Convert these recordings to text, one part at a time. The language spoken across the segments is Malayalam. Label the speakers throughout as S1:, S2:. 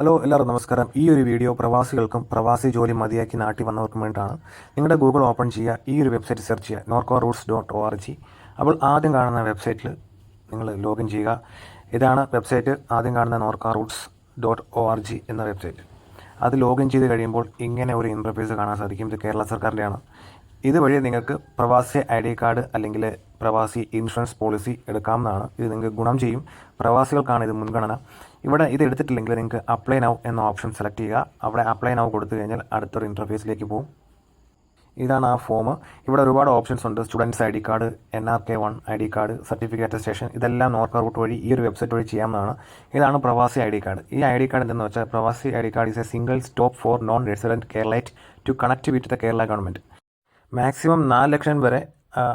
S1: ഹലോ എല്ലാവർക്കും നമസ്കാരം. ഈ ഒരു വീഡിയോ പ്രവാസികൾക്കും പ്രവാസി ജോലി മതിയാക്കി നാട്ടി വന്നവർക്കും വേണ്ടിയിട്ടാണ്. നിങ്ങളുടെ ഗൂഗിൾ ഓപ്പൺ ചെയ്യുക ഈ ഒരു വെബ്സൈറ്റ് സെർച്ച് ചെയ്യുക Norka Roots dot O R G അപ്പോൾ ആദ്യം കാണുന്ന വെബ്സൈറ്റിൽ നിങ്ങൾ ലോഗിൻ ചെയ്യുക. ഇതാണ് വെബ്സൈറ്റ്. ആദ്യം കാണുന്ന Norka Roots dot O R G എന്ന വെബ്സൈറ്റ്. അത് ലോഗിൻ ചെയ്ത് കഴിയുമ്പോൾ ഇങ്ങനെ ഒരു ഇന്റർഫേസ് കാണാൻ സാധിക്കും. ഇത് കേരള സർക്കാരിന്റെയാണ്. ഇതുവഴി നിങ്ങൾക്ക് പ്രവാസി ഐ ഡി കാർഡ് അല്ലെങ്കിൽ പ്രവാസി ഇൻഷുറൻസ് പോളിസി എടുക്കാവുന്നതാണ്. ഇത് നിങ്ങൾക്ക് ഗുണം ചെയ്യും. പ്രവാസികൾക്കാണ് ഇത് മുൻഗണന. ഇവിടെ ഇത് എടുത്തിട്ടില്ലെങ്കിൽ നിങ്ങൾക്ക് അപ്ലൈ നൗ എന്ന ഓപ്ഷൻ സെലക്ട് ചെയ്യുക. അവിടെ അപ്ലൈ നൗ കൊടുത്തു കഴിഞ്ഞാൽ അടുത്തൊരു ഇന്റർഫേസിലേക്ക് പോകും ഇതാണ് ആ ഫോം ഇവിടെ ഒരുപാട് ഓപ്ഷൻസ് ഉണ്ട്. Students I D card N R K one I D card certificate station ഇതെല്ലാം നോർക്ക റൂട്ട് വഴി ഈ ഒരു വെബ്സൈറ്റ് വഴി ചെയ്യാവുന്നതാണ്. ഇതാണ് പ്രവാസി ഐ ഡി കാർഡ്. ഈ ഐ ഡി കാർഡ് എന്തെന്ന് വെച്ചാൽ Pravasi I D card is a single stop for non resident Keralite to connect with the Kerala government maximum നാല് ലക്ഷം വരെ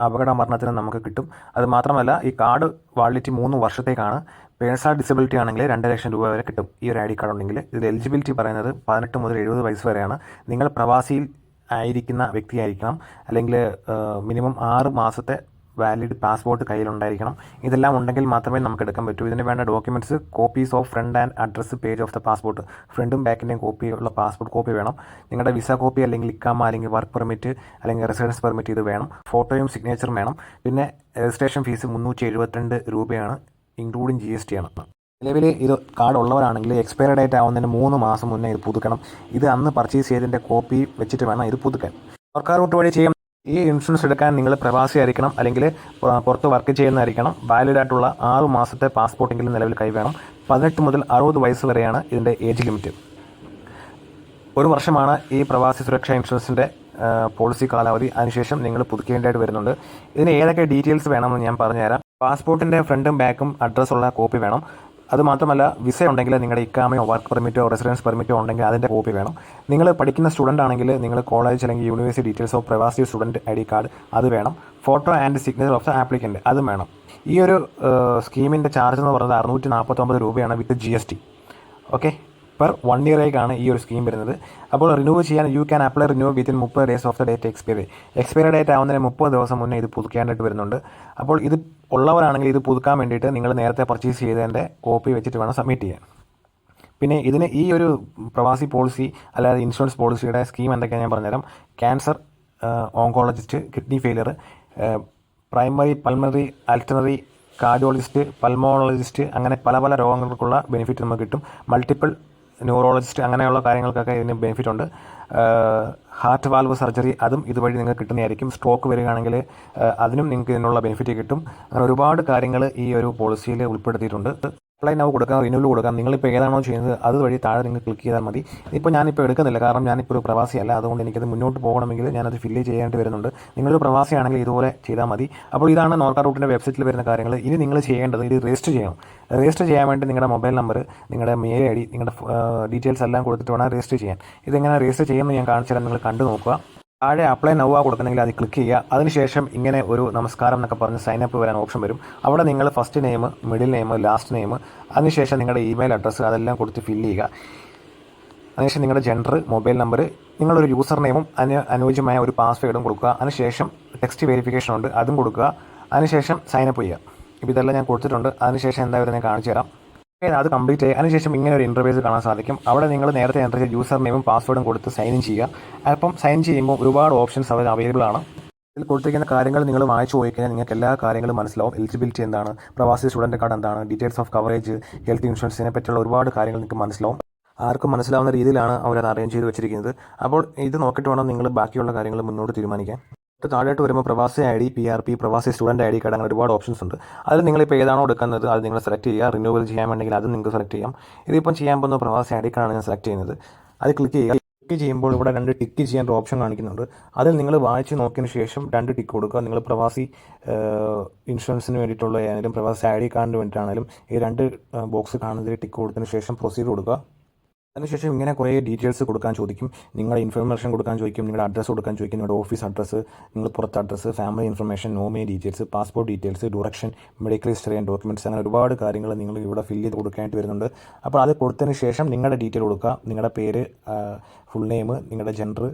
S1: അപകട മരണത്തിന് നമുക്ക് കിട്ടും. അത് മാത്രമല്ല ഈ കാർഡ് വാലിഡിറ്റി മൂന്ന് വർഷത്തേക്കാണ്. പേഴ്സണൽ ഡിസബിലിറ്റി ആണെങ്കിൽ രണ്ട് ലക്ഷം രൂപ വരെ കിട്ടും. ഈ ഒരു ഐ ഡി കാർഡ് ഉണ്ടെങ്കിൽ. ഇതിൽ എലിജിബിലിറ്റി പറയുന്നത് പതിനെട്ട് മുതൽ എഴുപത് വയസ്സ് വരെയാണ്. നിങ്ങൾ പ്രവാസിയിൽ ആയിരിക്കുന്ന വ്യക്തിയായിരിക്കണം. അല്ലെങ്കിൽ മിനിമം ആറ് മാസത്തെ വാലിഡ് പാസ്പോർട്ട് കയ്യിലുണ്ടായിരിക്കണം. ഇതെല്ലാം ഉണ്ടെങ്കിൽ മാത്രമേ നമുക്ക് എടുക്കാൻ പറ്റൂ. ഇതിന് വേണ്ട documents copies of front and address page of the passport ഫ്രണ്ടും ബാക്കിന്റെയും കോപ്പി ഉള്ള പാസ്പോർട്ട് കോപ്പി വേണം. നിങ്ങളുടെ വിസ കോപ്പി അല്ലെങ്കിൽ ഇക്കാമ അല്ലെങ്കിൽ വർക്ക് പെർമിറ്റ് അല്ലെങ്കിൽ റെസിഡൻസ് പെർമിറ്റ് ഇത് വേണം. ഫോട്ടോയും സിഗ്നേച്ചറും വേണം. പിന്നെ രജിസ്ട്രേഷൻ ഫീസ് മുന്നൂറ്റി രൂപയാണ് ഇൻക്ലൂഡിങ് ജി എസ് ടി ആണ്. നിലവിൽ ഇത് കാർഡ് ഉള്ളവരാണെങ്കിൽ എക്സ്പയർ ഡേറ്റ് ആവുന്നതിന് മൂന്ന് മാസം മുന്നേ ഇത് പുതുക്കണം. ഇത് അന്ന് പർച്ചേസ് ചെയ്തതിന്റെ കോപ്പി വെച്ചിട്ട് വേണം ഇത് പുതുക്കാൻ. സർക്കാർ റൂട്ട് വഴി ചെയ്യാം ഈ ഇൻഷുറൻസ് എടുക്കാൻ നിങ്ങൾ പ്രവാസി ആയിരിക്കണം അല്ലെങ്കിൽ പുറത്ത് വർക്ക് ചെയ്യുന്നതായിരിക്കണം. വാലിഡ് ആയിട്ടുള്ള ആറ് മാസത്തെ പാസ്പോർട്ടെങ്കിലും നിലവിൽ കൈവേണം പതിനെട്ട് മുതൽ അറുപത് വയസ്സ് വരെയാണ് ഇതിന്റെ ഏജ് ലിമിറ്റ് ഒരു വർഷമാണ് ഈ പ്രവാസി സുരക്ഷാ ഇൻഷുറൻസിന്റെ പോളിസി കാലാവധി. അതിനുശേഷം നിങ്ങൾ പുതുക്കേണ്ടതായിട്ട് വരുന്നുണ്ട്. ഇതിന് ഏതൊക്കെ ഡീറ്റെയിൽസ് വേണമെന്ന് ഞാൻ പറഞ്ഞുതരാം. പാസ്പോർട്ടിന്റെ ഫ്രണ്ടും ബാക്കും അഡ്രസ്സുള്ള കോപ്പി വേണം. അത് മാത്രമല്ല വിസ ഉണ്ടെങ്കിൽ നിങ്ങളുടെ ഇക്കാമയോ വർക്ക് പെർമിറ്റോ റെസിഡൻസ് പെർമിറ്റോ ഉണ്ടെങ്കിൽ അതിന്റെ കോപ്പി വേണം. നിങ്ങൾ പഠിക്കുന്ന സ്റ്റുഡന്റ് ആണെങ്കിൽ നിങ്ങൾ കോളേജ് അല്ലെങ്കിൽ university details Pravasi student I D card അത് വേണം. Photo and signature of the applicant അത് വേണം. ഈ ഒരു സ്കീമിന്റെ ചാർജ് എന്ന് പറയുന്നത് അറുന്നൂറ്റി നാൽപ്പത്തൊമ്പത് രൂപയാണ് with G S T okay per one ഇയറേക്കാണ് ഈ ഒരു സ്കീം വരുന്നത്. അപ്പോൾ റിന്യൂ ചെയ്യാൻ you can apply renew within മുപ്പത് days of the date expiry expiry date ആവുന്നതിന് മുപ്പത് ദിവസം മുന്നേ ഇത് പുതുക്കേണ്ടിട്ട് വരുന്നുണ്ട്. അപ്പോൾ ഇത് ഉള്ളവരാണെങ്കിൽ ഇത് പുതുക്കാൻ വേണ്ടിയിട്ട് നിങ്ങൾ നേരത്തെ പർച്ചേസ് ചെയ്തതിന്റെ കോപ്പി വെച്ചിട്ട് വേണം സബ്മിറ്റ് ചെയ്യാൻ. പിന്നെ ഇതിന് ഈ ഒരു പ്രവാസി പോളിസി അല്ലാതെ ഇൻഷുറൻസ് പോളിസിയുടെ സ്കീം എന്തൊക്കെയാണ് ഞാൻ പറഞ്ഞുതരാം. Cancer oncologist kidney failure primary pulmonary അൾട്ടനറി cardiologist pulmonologist അങ്ങനെ പല പല രോഗങ്ങൾക്കുള്ള ബെനിഫിറ്റ് നമുക്ക് കിട്ടും. മൾട്ടിപ്പിൾ ന്യൂറോളജിസ്റ്റ് അങ്ങനെയുള്ള കാര്യങ്ങൾക്കൊക്കെ ഇതിന് ബെനിഫിറ്റ് ഉണ്ട്. ഹാർട്ട് വാൽവ് സർജറി അതും ഇതുവഴി നിങ്ങൾക്ക് കിട്ടുന്നതായിരിക്കും. സ്ട്രോക്ക് വരികയാണെങ്കിൽ അതിനും നിങ്ങൾക്ക് ഇതിനുള്ള ബെനിഫിറ്റ് കിട്ടും. അങ്ങനെ ഒരുപാട് കാര്യങ്ങൾ ഈ ഒരു പോളിസിയിൽ ഉൾപ്പെടുത്തിയിട്ടുണ്ട്. അപ്ലൈ നൗ കൊടുക്കാം റിന്യൂവൽ കൊടുക്കാം. നിങ്ങളിപ്പോൾ ഏതാണോ ചെയ്യുന്നത് അതുവഴി താഴെ നിങ്ങൾ ക്ലിക്ക് ചെയ്താൽ മതി. ഇപ്പോൾ ഞാനിപ്പോൾ എടുക്കുന്നില്ല. കാരണം ഞാനിപ്പോൾ ഒരു പ്രവാസിയല്ല. അതുകൊണ്ട് എനിക്കത് മുന്നോട്ട് പോകണമെങ്കിൽ ഞാനത് ഫില്ല് ചെയ്യേണ്ടി വരുന്നുണ്ട്. നിങ്ങളൊരു പ്രവാസിയാണെങ്കിൽ ഇതുപോലെ ചെയ്താൽ മതി. അപ്പോൾ ഇതാണ് നോർക്ക റൂട്ടിന്റെ വെബ്സൈറ്റിൽ വരുന്ന കാര്യങ്ങൾ ഇനി നിങ്ങൾ ചെയ്യേണ്ടത് ഇത് രജിസ്റ്റർ ചെയ്യണം. രജിസ്റ്റർ ചെയ്യാൻ വേണ്ടി നിങ്ങളുടെ മൊബൈൽ നമ്പർ നിങ്ങളുടെ മെയിൽ ഐ ഡി നിങ്ങളുടെ ഡീറ്റെയിൽസ് എല്ലാം കൊടുത്തിട്ട് വേണം രജിസ്റ്റർ ചെയ്യാൻ. ഇതെങ്ങനെ രജിസ്റ്റർ ചെയ്യുമെന്ന് ഞാൻ കാണിച്ചു നിങ്ങൾ കണ്ടു നോക്കുക താഴെ അപ്ലൈ നൗവ കൊടുക്കണമെങ്കിൽ അത് ക്ലിക്ക് ചെയ്യുക. അതിനുശേഷം ഇങ്ങനെ ഒരു നമസ്കാരം എന്നൊക്കെ പറഞ്ഞ് സൈനപ്പ് വരാൻ ഓപ്ഷൻ വരും. അവിടെ നിങ്ങൾ first name middle name last name അതിനുശേഷം നിങ്ങളുടെ ഇമെയിൽ അഡ്രസ്സ് അതെല്ലാം കൊടുത്ത് ഫില്ല് ചെയ്യുക. അതിനുശേഷം നിങ്ങളുടെ ജെൻഡർ മൊബൈൽ നമ്പർ നിങ്ങളൊരു യൂസർ നെയിമും അതിന് അനുയോജ്യമായ ഒരു പാസ്വേഡും കൊടുക്കുക. അതിനുശേഷം ടെക്സ്റ്റ് വെരിഫിക്കേഷൻ ഉണ്ട് അതും കൊടുക്കുക. അതിനുശേഷം സൈനപ്പ് ചെയ്യുക. ഇപ്പോൾ ഇതെല്ലാം ഞാൻ കൊടുത്തിട്ടുണ്ട്. അതിനുശേഷം എന്തായാലും ഞാൻ കാണിച്ചു തരാം. അത് കംപ്ലീറ്റ് ചെയ്യുക അതിനുശേഷം ഇങ്ങനെ ഒരു ഇന്റർവ്യൂസ് കാണാൻ സാധിക്കും. അവിടെ നിങ്ങൾ നേരത്തെ എന്റർ ചെയ്ത യൂസർ നെയിമും പാസ്വേഡും കൊടുത്ത് സൈൻ ഇൻ ചെയ്യുക. അപ്പം സൈൻ ചെയ്യുമ്പോൾ ഒരുപാട് ഓപ്ഷൻസ് അവർ അവൈലബിൾ ആണ്. ഇതിൽ കൊടുത്തിരിക്കുന്ന കാര്യങ്ങൾ നിങ്ങൾ വായിച്ചു പോയി കഴിഞ്ഞാൽ നിങ്ങൾക്ക് എല്ലാ കാര്യങ്ങളും മനസ്സിലാവും. എലിജിബിലിറ്റി എന്താണ്? പ്രവാസി സ്റ്റുഡന്റ് കാർഡ് എന്താണ്? ഡീറ്റെയിൽസ് ഓഫ് കവറേജ് ഹെൽത്ത് ഇൻഷുറൻസിനെ പറ്റിയുള്ള ഒരുപാട് കാര്യങ്ങൾ നിങ്ങൾക്ക് മനസ്സിലാവും. ആർക്കും മനസ്സിലാവുന്ന രീതിയിലാണ് അവരത് അറേഞ്ച് ചെയ്ത് വെച്ചിരിക്കുന്നത്. അപ്പോൾ ഇത് നോക്കിയിട്ട് വേണം നിങ്ങൾ ബാക്കിയുള്ള കാര്യങ്ങൾ മുന്നോട്ട് തീരുമാനിക്കാൻ. താഴോട്ട് വരുമ്പോൾ Pravasi I D P R P Pravasi student I D card അങ്ങനെ ഒരുപാട് ഓപ്ഷൻസ് ഉണ്ട്. അതിൽ നിങ്ങളിപ്പോൾ ഏതാണോ എടുക്കുന്നത് അത് നിങ്ങൾ സെലക്ട് ചെയ്യുക. റിന്യൂവൽ ചെയ്യാൻ വേണ്ടെങ്കിൽ അത് നിങ്ങൾക്ക് സെലക്ട് ചെയ്യാം. ഇതിപ്പം ചെയ്യാൻ പോകുന്ന പ്രവാസി ഐ ഡി കാർഡാണ് ഞാൻ സെലക്ട് ചെയ്യുന്നത്. അത് ക്ലിക്ക് ചെയ്യുക. ക്ലിക്ക് ചെയ്യുമ്പോൾ ഇവിടെ രണ്ട് ടിക്ക് ചെയ്യാൻ ഒരു ഓപ്ഷൻ കാണിക്കുന്നുണ്ട്. അതിൽ നിങ്ങൾ വായിച്ച് നോക്കിയതിന് ശേഷം രണ്ട് ടിക്ക് കൊടുക്കുക. നിങ്ങൾ പ്രവാസി ഇൻഷുറൻസിന് വേണ്ടിയിട്ടുള്ള ആണെങ്കിലും പ്രവാസി ഐ ഡി കാർഡിന് വേണ്ടിയിട്ടാണെങ്കിലും ഈ രണ്ട് ബോക്സ് കാണുന്നതിൽ ടിക്ക് കൊടുത്തതിന് ശേഷം പ്രൊസീഡ് കൊടുക്കുക. അതിനുശേഷം ഇങ്ങനെ കുറേ ഡീറ്റെയിൽസ് കൊടുക്കാൻ ചോദിക്കും. നിങ്ങളുടെ ഇൻഫർമേഷൻ കൊടുക്കാൻ ചോദിക്കും. നിങ്ങളുടെ അഡ്രസ്സ് കൊടുക്കാൻ ചോദിക്കും. നിങ്ങളുടെ ഓഫീസ് അഡ്രസ്സ് നിങ്ങൾ പുറത്ത് address family information nominee details passport details direction medical history and documents അങ്ങനെ ഒരുപാട് കാര്യങ്ങൾ നിങ്ങൾ ഇവിടെ ഫില്ല് ചെയ്ത് കൊടുക്കാനായിട്ട് വരുന്നുണ്ട്. അപ്പോൾ അത് കൊടുത്തതിന് ശേഷം നിങ്ങളുടെ ഡീറ്റെയിൽ കൊടുക്കുക. നിങ്ങളുടെ പേര് ഫുൾ നെയിം നിങ്ങളുടെ ജെൻഡർ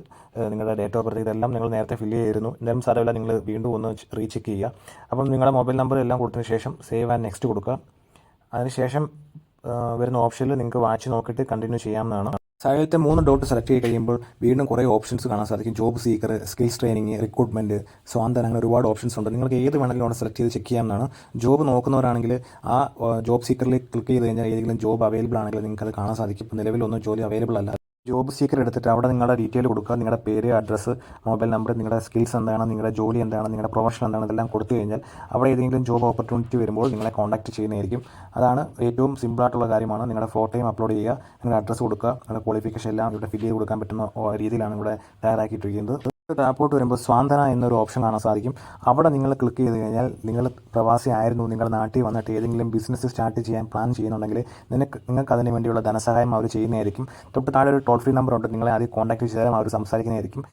S1: നിങ്ങളുടെ ഡേറ്റ് ഓഫ് ബർത്ത് ഇതെല്ലാം നിങ്ങൾ നേരത്തെ ഫില്ല് ചെയ്തിരുന്നു. എന്തായാലും സാരമില്ല. നിങ്ങൾ വീണ്ടും ഒന്ന് റീചെക്ക് ചെയ്യുക. അപ്പം നിങ്ങളുടെ മൊബൈൽ നമ്പർ എല്ലാം കൊടുത്തതിന് ശേഷം സേവ് ആൻഡ് നെക്സ്റ്റ് കൊടുക്കുക. അതിനുശേഷം വരുന്ന ഓപ്ഷനിൽ നിങ്ങൾക്ക് വാച്ച് നോക്കിയിട്ട് കണ്ടിന്യൂ ചെയ്യാവുന്നതാണ്. സൈഡിലത്തെ മൂന്ന് ഡോട്ട് സെലക്ട് ചെയ്ത് കഴിയുമ്പോൾ വീണ്ടും കുറേ ഓപ്ഷൻസ് കാണാൻ സാധിക്കും. Job seeker skills training recruitment Santhwana അങ്ങനെ ഒരുപാട് ഓപ്ഷൻസ് ഉണ്ട്. നിങ്ങൾക്ക് ഏത് വേണമെങ്കിലും അവിടെ സെലക്ട് ചെയ്ത് ചെക്ക് ചെയ്യാവുന്നതാണ്. ജോബ് നോക്കുന്നവരാണെങ്കിൽ ആ ജോബ് സീക്കറിൽ ക്ലിക്ക് ചെയ്ത് കഴിഞ്ഞാൽ ഏതെങ്കിലും ജോബ് അവൈലബിൾ ആണെങ്കിൽ നിങ്ങൾക്ക് അത് കാണാൻ സാധിക്കും. ഇപ്പോൾ നിലവിലൊന്നും ജോലി അവൈലബിൾ അല്ല. ജോബ് സീക്കർ എടുത്തിട്ട് അവിടെ നിങ്ങളുടെ ഡീറ്റെയിൽ കൊടുക്കുക നിങ്ങളുടെ പേര് അഡ്രസ്സ് മൊബൈൽ നമ്പർ നിങ്ങളുടെ സ്കിൽസ് എന്താണ് നിങ്ങളുടെ ജോലി എന്താണ് നിങ്ങളുടെ പ്രൊഫഷൻ എന്താണ് ഇതെല്ലാം കൊടുത്തു കഴിഞ്ഞാൽ അവിടെ ഏതെങ്കിലും ജോബ് ഓപ്പർച്യൂണിറ്റി വരുമ്പോൾ നിങ്ങളെ കോൺടാക്ട് ചെയ്യുന്നതായിരിക്കും. അതാണ് ഏറ്റവും സിമ്പിളായിട്ടുള്ള കാര്യമാണ്. നിങ്ങളുടെ ഫോട്ടോയും അപ്ലോഡ് ചെയ്യുക നിങ്ങളുടെ അഡ്രസ്സ് കൊടുക്കുക നിങ്ങളുടെ ക്വാളിഫിക്കേഷൻ എല്ലാം ഇവിടെ ഫില്ല് ചെയ്ത് കൊടുക്കാൻ പറ്റുന്ന രീതിയിലാണ് ഇവിടെ തയ്യാറാക്കിയിട്ടിരിക്കുന്നത്. ടാപ്പോട്ട് വരുമ്പോൾ സ്വാന്തന എന്നൊരു ഓപ്ഷൻ കാണാൻ സാധിക്കും. അവിടെ നിങ്ങൾ ക്ലിക്ക് ചെയ്ത് കഴിഞ്ഞാൽ നിങ്ങൾ പ്രവാസി ആയിരുന്നു നിങ്ങളുടെ നാട്ടിൽ വന്നിട്ട് ഏതെങ്കിലും ബിസിനസ് സ്റ്റാർട്ട് ചെയ്യാൻ പ്ലാൻ ചെയ്യുന്നുണ്ടെങ്കിൽ നിനക്ക് നിങ്ങൾക്ക് അതിന് വേണ്ടിയുള്ള ധനസഹായം അവർ ചെയ്യുന്നതായിരിക്കും. തൊട്ട് താഴെ ഒരു ടോൾ ഫ്രീ നമ്പർ ഉണ്ട് നിങ്ങളെ ആദ്യം കോൺടാക്ട് ചെയ്താലും അവർ സംസാരിക്കുന്നതായിരിക്കും.